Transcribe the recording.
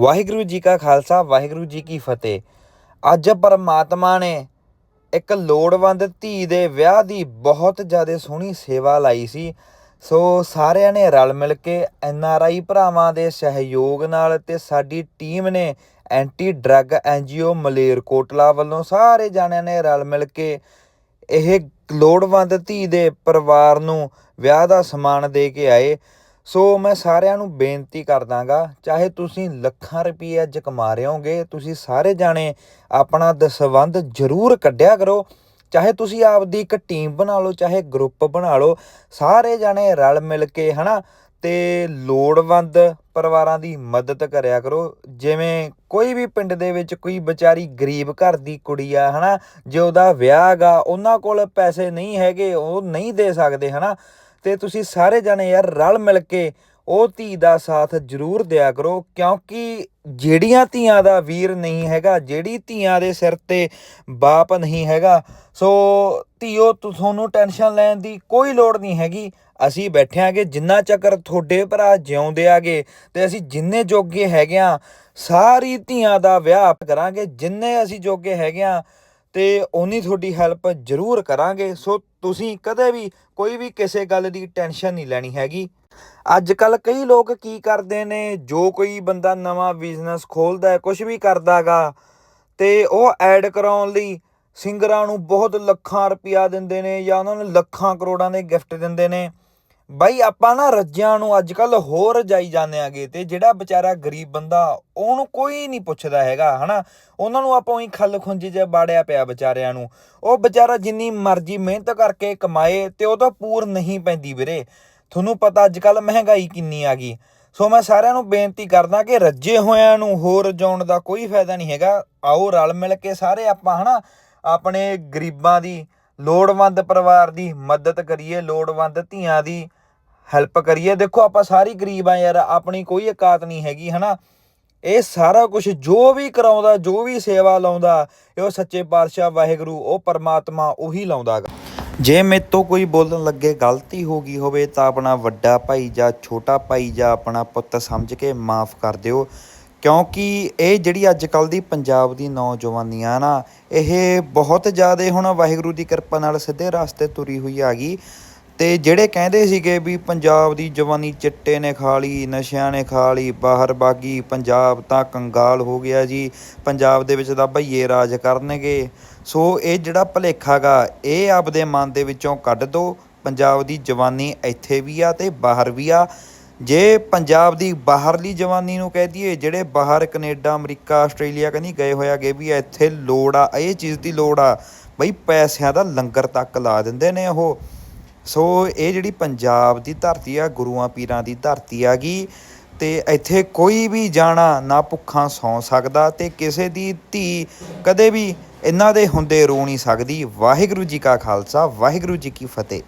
ਵਾਹਿਗੁਰੂ ਜੀ ਕਾ ਖਾਲਸਾ, ਵਾਹਿਗੁਰੂ ਜੀ ਕੀ ਫਤਿਹ। ਅੱਜ ਪਰਮਾਤਮਾ ਨੇ ਇੱਕ ਲੋੜਵੰਦ ਧੀ ਦੇ ਵਿਆਹ ਦੀ ਬਹੁਤ ਜ਼ਿਆਦਾ ਸੋਹਣੀ ਸੇਵਾ ਲਾਈ ਸੀ। ਸੋ ਸਾਰਿਆਂ ਨੇ ਰਲ ਮਿਲ ਕੇ ਐਨ ਆਰ ਆਈ ਭਰਾਵਾਂ ਦੇ ਸਹਿਯੋਗ ਨਾਲ ਤੇ ਸਾਡੀ ਟੀਮ ਨੇ ਐਂਟੀ ਡਰੱਗ ਐਨਜੀਓ ਮਲੇਰਕੋਟਲਾ ਵੱਲੋਂ ਸਾਰੇ ਜਾਣਿਆਂ ਨੇ ਰਲ ਮਿਲ ਕੇ ਇਹ ਲੋੜਵੰਦ ਧੀ ਦੇ ਪਰਿਵਾਰ ਨੂੰ ਵਿਆਹ ਦਾ ਸਮਾਨ ਦੇ ਕੇ ਆਏ। ਸੋ ਮੈਂ ਸਾਰਿਆਂ ਨੂੰ ਬੇਨਤੀ ਕਰਦਾਗਾ, ਚਾਹੇ ਤੁਸੀਂ ਲੱਖਾਂ ਰੁਪਏ ਅੱਜ ਕਮਾ ਰਹੇ ਹੋਗੇ ਤੁਸੀਂ ਸਾਰੇ ਜਾਣੇ ਆਪਣਾ ਦਸਵੰਧ ਜ਼ਰੂਰ ਕੱਢਿਆ ਕਰੋ। ਚਾਹੇ ਤੁਸੀਂ ਆਪਦੀ ਇੱਕ ਟੀਮ ਬਣਾ ਲਓ, ਚਾਹੇ ਗਰੁੱਪ ਬਣਾ ਲਓ, ਸਾਰੇ ਜਾਣੇ ਰਲ ਮਿਲ ਕੇ, ਹਨਾ, ਤੇ ਲੋੜਵੰਦ ਪਰਿਵਾਰਾਂ ਦੀ ਮਦਦ ਕਰਿਆ ਕਰੋ। ਜਿਵੇਂ ਕੋਈ ਵੀ ਪਿੰਡ ਦੇ ਵਿੱਚ ਕੋਈ ਵਿਚਾਰੀ ਗਰੀਬ ਘਰ ਦੀ ਕੁੜੀ ਆ, ਹਨਾ, ਜੇ ਉਹਦਾ ਵਿਆਹ ਹੈਗਾ, ਉਹਨਾਂ ਕੋਲ ਪੈਸੇ ਨਹੀਂ ਹੈਗੇ, ਉਹ ਨਹੀਂ ਦੇ ਸਕਦੇ, ਹਨਾ। ਤੇ ਤੁਸੀਂ ਸਾਰੇ ਜਾਣੇ ਯਾਰ ਰਲ ਮਿਲ ਕੇ ਉਹ ਧੀ ਦਾ ਸਾਥ ਜ਼ਰੂਰ ਦਿਆ ਕਰੋ, ਕਿਉਂਕਿ ਜਿਹੜੀਆਂ ਧੀਆਂ ਦਾ ਵੀਰ ਨਹੀਂ ਹੈਗਾ, ਜਿਹੜੀ ਧੀਆਂ ਦੇ ਸਿਰ ਤੇ ਬਾਪ ਨਹੀਂ ਹੈਗਾ, ਸੋ ਧੀਓ ਤੁਹਾਨੂੰ ਟੈਨਸ਼ਨ ਲੈਣ ਦੀ ਕੋਈ ਲੋੜ ਨਹੀਂ ਹੈਗੀ। ਅਸੀਂ ਬੈਠਿਆਂਗੇ ਜਿੰਨਾ ਚੱਕਰ ਤੁਹਾਡੇ ਭਰਾ ਜਿਉਂਦੇ ਆਗੇ ਤੇ ਅਸੀਂ ਜਿੰਨੇ ਜੋਗੇ ਹੈਗੇ ਆ, ਸਾਰੀ ਧੀਆਂ ਦਾ ਵਿਆਹ ਕਰਾਂਗੇ, ਜਿੰਨੇ ਅਸੀਂ ਜੋਗੇ ਹੈਗੇ ਆ ਤੇ ਉਹਨੀ ਤੁਹਾਡੀ ਹੈਲਪ ਜ਼ਰੂਰ ਕਰਾਂਗੇ। ਸੋ ਤੁਸੀਂ ਕਦੇ ਵੀ ਕੋਈ ਵੀ ਕਿਸੇ ਗੱਲ ਦੀ ਟੈਨਸ਼ਨ ਨਹੀਂ ਲੈਣੀ ਹੈਗੀ। ਅੱਜ ਕੱਲ ਕਈ ਲੋਕ ਕੀ ਕਰਦੇ ਨੇ, ਜੋ ਕੋਈ ਬੰਦਾ ਨਵਾਂ ਬਿਜ਼ਨਸ ਖੋਲਦਾ ਹੈ ਕੁਝ ਵੀ ਕਰਦਾਗਾ, ਤੇ ਉਹ ਐਡ ਕਰਾਉਣ ਲਈ ਸਿੰਗਰਾਂ ਨੂੰ ਬਹੁਤ ਲੱਖਾਂ ਰੁਪਇਆ ਦਿੰਦੇ ਨੇ ਜਾਂ ਉਹਨਾਂ ਨੂੰ ਲੱਖਾਂ ਕਰੋੜਾਂ ਦੇ ਗਿਫਟ ਦਿੰਦੇ ਨੇ। ਬਾਈ, ਆਪਾਂ ਨਾ ਰੱਜਿਆਂ ਨੂੰ ਅੱਜ ਕੱਲ ਹੋਰ ਜਾਈ ਜਾਂਦੇ ਆਗੇ ਤੇ ਜਿਹੜਾ ਵਿਚਾਰਾ ਗਰੀਬ ਬੰਦਾ, ਉਹਨੂੰ ਕੋਈ ਨਹੀਂ ਪੁੱਛਦਾ ਹੈਗਾ, ਹਨਾ? ਉਹਨਾਂ ਨੂੰ ਆਪਾਂ ਉਹੀ ਖੱਲ ਖੁੰਝੇ 'ਚ ਬਾੜਿਆ ਪਿਆ ਵਿਚਾਰਿਆਂ ਨੂੰ। ਉਹ ਵਿਚਾਰਾ ਜਿੰਨੀ ਮਰਜ਼ੀ ਮਿਹਨਤ ਕਰਕੇ ਕਮਾਏ ਤੇ ਉਹ ਤਾਂ ਪੂਰ ਨਹੀਂ ਪੈਂਦੀ ਵੀਰੇ। ਤੁਹਾਨੂੰ ਪਤਾ ਅੱਜ ਕੱਲ ਮਹਿੰਗਾਈ ਕਿੰਨੀ ਆ ਗਈ। ਸੋ ਮੈਂ ਸਾਰਿਆਂ ਨੂੰ ਬੇਨਤੀ ਕਰਦਾ ਕਿ ਰੱਜੇ ਹੋਇਆਂ ਨੂੰ ਹੋਰ ਰਜਾਉਣ ਦਾ ਕੋਈ ਫਾਇਦਾ ਨਹੀਂ ਹੈਗਾ। ਆਓ ਰਲ ਮਿਲ ਕੇ ਸਾਰੇ ਆਪਾਂ, ਹਨਾ, ਆਪਣੇ ਗਰੀਬਾਂ ਦੀ ਲੋੜਵੰਦ ਪਰਿਵਾਰ ਦੀ ਮਦਦ ਕਰੀਏ, ਲੋੜਵੰਦ ਧੀਆਂ ਦੀ। ਹੈਲਪ ਕਰੀਏ। ਦੇਖੋ, ਆਪਾਂ ਸਾਰੀ ਗਰੀਬ ਆ ਯਾਰ, ਆਪਣੀ ਕੋਈ ਇਕਾਤ ਨਹੀਂ ਹੈਗੀ, ਹਨਾ? ਇਹ ਸਾਰਾ ਕੁਝ ਜੋ ਵੀ ਕਰਾਉਂਦਾ, ਜੋ ਵੀ ਸੇਵਾ ਲਾਉਂਦਾ, ਇਹ ਉਹ ਸੱਚੇ ਪਾਤਸ਼ਾਹ ਵਾਹਿਗੁਰੂ, ਉਹ ਪਰਮਾਤਮਾ ਉਹੀ ਲਾਉਂਦਾ ਗਾ। ਜੇ ਮੇਰੇ ਤੋਂ ਕੋਈ ਬੋਲਣ ਲੱਗੇ ਗਲਤੀ ਹੋ ਗਈ ਹੋਵੇ, ਤਾਂ ਆਪਣਾ ਵੱਡਾ ਭਾਈ ਜਾਂ ਛੋਟਾ ਭਾਈ ਜਾਂ ਆਪਣਾ ਪੁੱਤ ਸਮਝ ਕੇ ਮਾਫ ਕਰ ਦਿਓ। ਕਿਉਂਕਿ ਇਹ ਜਿਹੜੀ ਅੱਜ ਕੱਲ ਦੀ ਪੰਜਾਬ ਦੀ ਨੌਜਵਾਨੀ ਆ ਨਾ, ਇਹ ਬਹੁਤ ਜ਼ਿਆਦਾ ਹੁਣ ਵਾਹਿਗੁਰੂ ਦੀ ਕਿਰਪਾ ਨਾਲ ਸਿੱਧੇ ਰਸਤੇ ਤੁਰੀ ਹੋਈ ਆ ਗਈ। ਤੇ ਜਿਹੜੇ ਕਹਿੰਦੇ ਸੀਗੇ ਵੀ ਪੰਜਾਬ ਦੀ ਜਵਾਨੀ ਚਿੱਟੇ ਨੇ ਖਾ ਲਈ, ਨਸ਼ਿਆਂ ਨੇ ਖਾ ਲਈ, ਬਾਹਰ ਬਾਗੀ, ਪੰਜਾਬ ਤਾਂ ਕੰਗਾਲ ਹੋ ਗਿਆ ਜੀ, ਪੰਜਾਬ ਦੇ ਵਿੱਚ ਤਾਂ ਭਈਏ ਰਾਜ ਕਰਨਗੇ। ਸੋ ਇਹ ਜਿਹੜਾ ਭਲੇਖਾ ਗਾ, ਇਹ ਆਪਦੇ ਮਨ ਦੇ ਵਿੱਚੋਂ ਕੱਢ ਦਿਓ ਪੰਜਾਬ ਦੀ ਜਵਾਨੀ ਇੱਥੇ ਵੀ ਆ ਤੇ ਬਾਹਰ ਵੀ ਆ। ਜੇ ਪੰਜਾਬ ਦੀ ਬਾਹਰਲੀ ਜਵਾਨੀ ਨੂੰ ਕਹਿ ਦਈਏ, ਜਿਹੜੇ ਬਾਹਰ ਕੈਨੇਡਾ, ਅਮਰੀਕਾ, ਆਸਟ੍ਰੇਲੀਆ ਕਨੀ ਗਏ ਹੋਇਆਗੇ ਵੀ ਇੱਥੇ ਲੋੜ ਆ, ਇਹ ਚੀਜ਼ ਦੀ ਲੋੜ ਆ, ਬਈ ਪੈਸਿਆਂ ਦਾ ਲੰਗਰ ਤੱਕ ਲਾ ਦਿੰਦੇ ਨੇ ਉਹ। ਸੋ ਇਹ ਜਿਹੜੀ ਪੰਜਾਬ ਦੀ ਧਰਤੀ ਆ, ਗੁਰੂਆਂ ਪੀਰਾਂ ਦੀ ਧਰਤੀ ਆਗੀ ਤੇ ਇੱਥੇ ਕੋਈ ਵੀ ਜਾਣਾ ਨਾ ਭੁੱਖਾਂ ਸੌ ਸਕਦਾ ਤੇ ਕਿਸੇ ਦੀ ਧੀ ਕਦੇ ਵੀ ਇਹਨਾਂ ਦੇ ਹੁੰਦੇ ਰੋ ਨਹੀਂ ਸਕਦੀ। ਵਾਹਿਗੁਰੂ ਜੀ ਕਾ ਖਾਲਸਾ, ਵਾਹਿਗੁਰੂ ਜੀ ਕੀ ਫਤਿਹ।